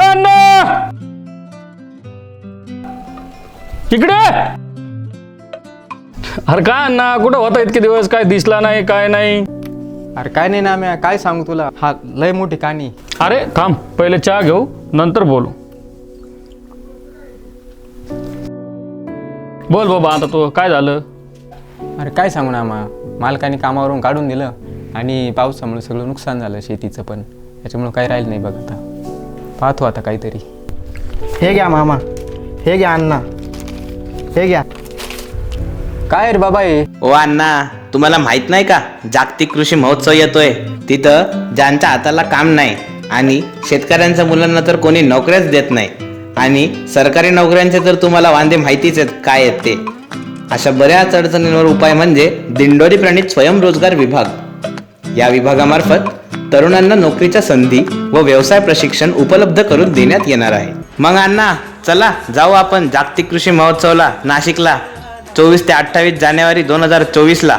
अण्णा! इकडे! अरे काय अण्णा कुठं होता इतके दिवस? काय दिसला नाही काय नाही? अरे काय नाही ना मी काय सांगू तुला? हा लय मोठी काणी अरे थांब पहिले चहा घेऊ नंतर बोलू. बोल बाबा आता तू काय झालं? अरे काय सांगू ना मा मालकाने कामावरून काढून दिलं आणि पाऊस सगळं नुकसान झालं शेतीचं पण. त्याच्यामुळं काही राहिलं नाही बघ आता. पाहतो आता काहीतरी. हे घ्या मामा. हे घ्या अण्णा. हे घ्या. काय रे बाबा हे? ओ अण्णा तुम्हाला माहीत नाही का जागतिक कृषी महोत्सव येतोय. तिथं ज्यांच्या हाताला काम नाही आणि शेतकऱ्यांच्या मुलांना तर कोणी नोकऱ्याच देत नाही. आणि सरकारी नोकऱ्यांचे तर तुम्हाला वांदे माहितीच आहेत काय आहेत ते. अशा बऱ्याच अडचणींवर उपाय म्हणजे दिंडोरी प्रणित स्वयंरोजगार विभाग. या विभागामार्फत तरुणांना नोकरीच्या संधी व व्यवसाय प्रशिक्षण उपलब्ध करून देण्यात येणार आहे. मग अण्णा चला जाऊ आपण जागतिक कृषी महोत्सवला नाशिकला. चोवीस ते अठ्ठावीस जानेवारी दोन हजार चोवीसला.